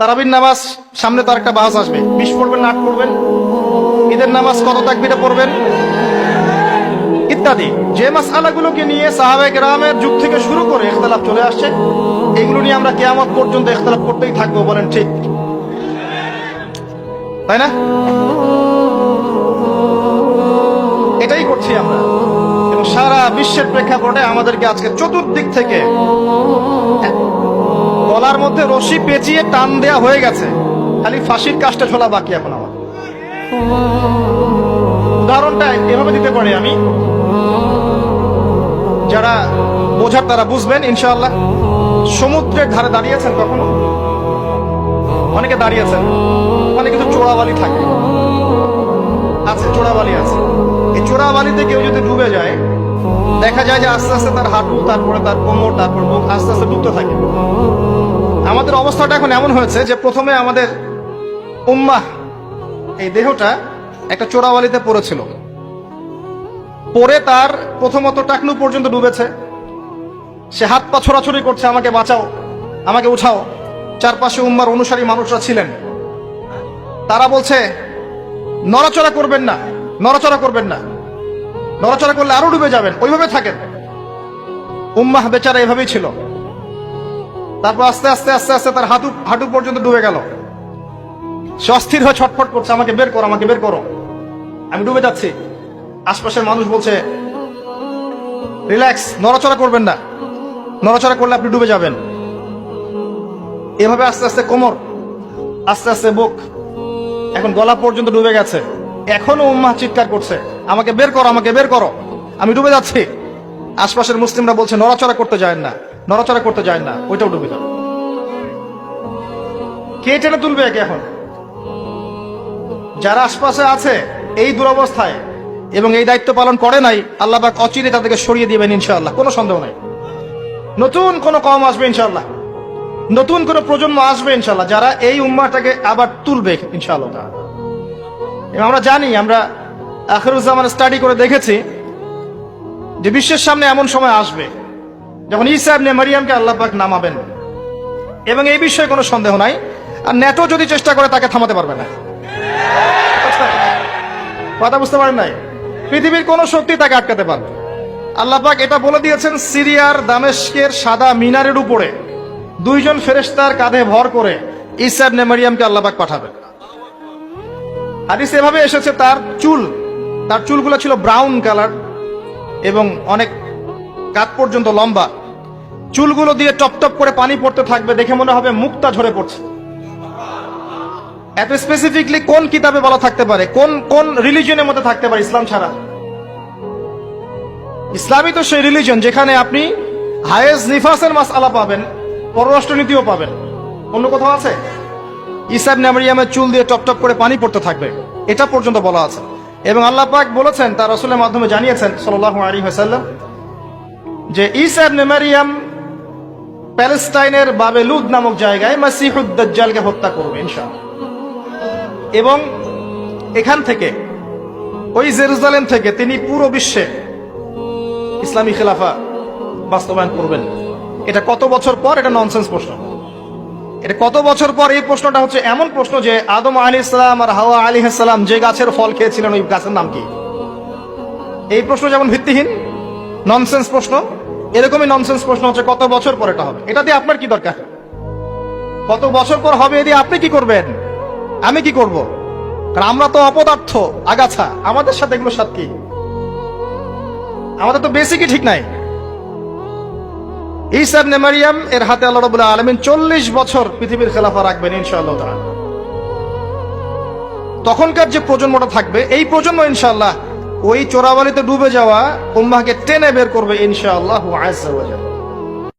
তারাবির নামাজ, সামনে তো একটা বাস আসবে। বিশ পড়বেন আট পড়বেন। ঈদের নামাজ কত তাকবিরে পড়বেন? ইত্যাদি। যে মাসালাগুলোকে নিয়ে সাহাবে গ্রামের যুগ থেকে শুরু করে ইখতলাফ চলে আসছে, এগুলো নিয়ে আমরা কেয়ামত পর্যন্ত ইখতলাফ করতেই থাকব, বলেন ঠিক। তাই না? এটাই করছি আমরা। সারা বিশ্বের প্রেক্ষাপটে আমাদেরকে আজকে চতুর্দিক থেকে গলার মধ্যে রশি পেঁচিয়ে টান দেয়া হয়ে গেছে। খালি ফাঁসির কাজটা ঝোলা বাকি এখন আমার। উদাহরণটা এভাবে দিতে পারি আমি। যারা বোঝার তারা বুঝবেন, ইনশাআল্লাহ। সমুদ্রের ধারে দাঁড়িয়েছেন কখনো? অনেকে দাঁড়িয়েছেন মানে কিন্তু চোরাবালি থাকে। আছে, চোরাবালি আছে। এই চোরাবালিতে কেউ যদি ডুবে যায়, দেখা যায় যে আস্তে আস্তে তার হাঁটু, তারপরে তার কোমর, তারপর মুখ আস্তে আস্তে ডুবতে থাকে। অবস্থাটা এখন এমন হয়েছে যে প্রথমে আমাদের উম্মাহ, এই দেহটা একটা চোরাবালিতে পড়েছিল। পরে তার প্রথমত টাকলু পর্যন্ত ডুবেছে। সে হাত পা ছোড়াছড়ি করছে, আমাকে বাঁচাও, আমাকে উঠাও। চারপাশে উম্মার অনুসারী মানুষরা ছিলেন। তারা বলছে, নড়াচড়া করবেন না, নড়াচড়া করবেন না। নড়াচড়া করলে আরও ডুবে যাবেন। ওইভাবে থাকেন। উম্মাহ বেচারা এভাবেই ছিল। তারপর আস্তে আস্তে আস্তে আস্তে তার হাঁটু হাঁটু পর্যন্ত ডুবে গেল। সে অস্থির হয়ে ছটফট করছে, আমাকে বের করো, আমাকে বের করো। আমি ডুবে যাচ্ছি। আশপাশের মানুষ বলছে, রিল্যাক্স, নড়াচড়া করবেন না। নড়াচড়া করলে আপনি ডুবে যাবেন। এভাবে আস্তে আস্তে কোমর, আস্তে আস্তে বুক, এখন গলা পর্যন্ত ডুবে গেছে। এখনও উম্মাহ চিৎকার করছে, আমাকে বের করো, আমাকে বের করো। আমি ডুবে যাচ্ছি। আশপাশের মুসলিমরা বলছে, নড়াচড়া করতে যায় না। নড়াচড়া করতে যায় না, ওইটাও ডুবে যাবে। কে টেনে তুলবে একে এখন? যারা আশপাশে আছে, এই দুরবস্থায় এবং এই দায়িত্ব পালন করে নাই, আল্লাহ পাক অচিরে তাদেরকে সরিয়ে দিবেন ইনশাআল্লাহ, কোনো সন্দেহ নাই। নতুন কোন কম আসবে ইনশাআল্লাহ। নতুন কোন প্রজন্ম আসবে ইনশাআল্লাহ, যারা এই উম্মাটাকে আবার তুলবে ইনশাআল্লাহ। আমরা জানি, আমরা আখরুজ্জামান স্টাডি করে দেখেছি যে বিশ্বের সামনে এমন সময় আসবে। যখন ঈসা ইবনে মারিয়ামকে আল্লাহ পাক নামাবেন, এবং এই বিষয়ে কোনো সন্দেহ নাই, আর নেটো যদি চেষ্টা করে, তাকে থামাতে পারবে না। কথা বুঝতে পারেন নাই? পৃথিবীর কোন শক্তি তাকে আটকাতে পারবে আল্লাহ পাক এটা বলে দিয়েছেন, সিরিয়ার দামেস্কের সাদা মিনারের উপরে দুইজন ফেরেশতার কাঁধে ভর করে ঈসা ইবনে মারিয়ামকে আল্লাহ পাক পাঠাবেন। হাদিস এভাবে এসেছে, তার চুল, তার চুলগুলো ছিল ব্রাউন কালার, এবং অনেক কাত পর্যন্ত লম্বা। চুলগুলো দিয়ে টপ টপ করে পানি পড়তে থাকবে দেখে মনে হবে মুক্তা ঝরে পড়ছে। এত স্পেসিফিকলি কোন কিতাবে বলা থাকতে পারে? কোন কোন রিলিজনের মধ্যে থাকতে পারে ইসলাম ছাড়া? ইসলামই তো সেই রিলিজন যেখানে আপনি হায়েজ নিফাসের মাস আলা পাবেন, পররাষ্ট্রনীতিও পাবেন। অন্য কোথাও আছে? ইসাব নামরিয়ামের চুল দিয়ে টপ টপ করে পানি পড়তে থাকবে। এটা পর্যন্ত বলা আছে। এবং আল্লাহ পাক বলেছেন, তার রসুলের মাধ্যমে জানিয়েছেন, সাল্লাল্লাহু আলাইহি ওয়াসাল্লাম যে ইসাব নেমারিয়াম প্যালেস্টাইনের বাবেলুদ নামক জায়গায় মাসিহুদ দাজ্জালকে হত্যা করবে, ইনশাআল্লাহ। এবং এখান থেকে, ওই জেরুজালেম থেকে তিনি পুরো বিশ্বে ইসলামী খেলাফা বাস্তবায়ন করবেন। এটা কত বছর পর? এটা ননসেন্স প্রশ্ন। এটা কত বছর পর? এই প্রশ্নটা হচ্ছে এমন প্রশ্ন যে আদম আলী ইসলাম আর হাওয়া আলী ইসলাম যে গাছের ফল খেয়েছিলেন, ওই গাছের নাম কি? এই প্রশ্ন যেমন ভিত্তিহীন ননসেন্স প্রশ্ন? এরকমই ননসেন্স প্রশ্ন হচ্ছে, কত বছর পর এটা হবে? এটা দিয়ে আপনার কি দরকার? কত বছর পর হবে, এ দিয়ে আপনি কি করবেন? আমি কি করব? কারণ আমরা তো অপদার্থ, আগাছা। আমাদের সাথে এগুলো সাথে কি? আমাদের তো বেসিকই ঠিক নাই। ঈসা ইবনে মারিয়াম, এর হাতে আল্লাহ রাব্বুল আলামিন 40 বছর পৃথিবীর খেলাফা রাখবেন, ইনশাআল্লাহ তখনকার যে প্রজন্মটা থাকবে, এই প্রজন্ম ইনশাআল্লাহ ওই চোরাবালিতে ডুবে যাওয়া উম্মাহকে টেনে বের করবে ইনশাআল্লাহ আজ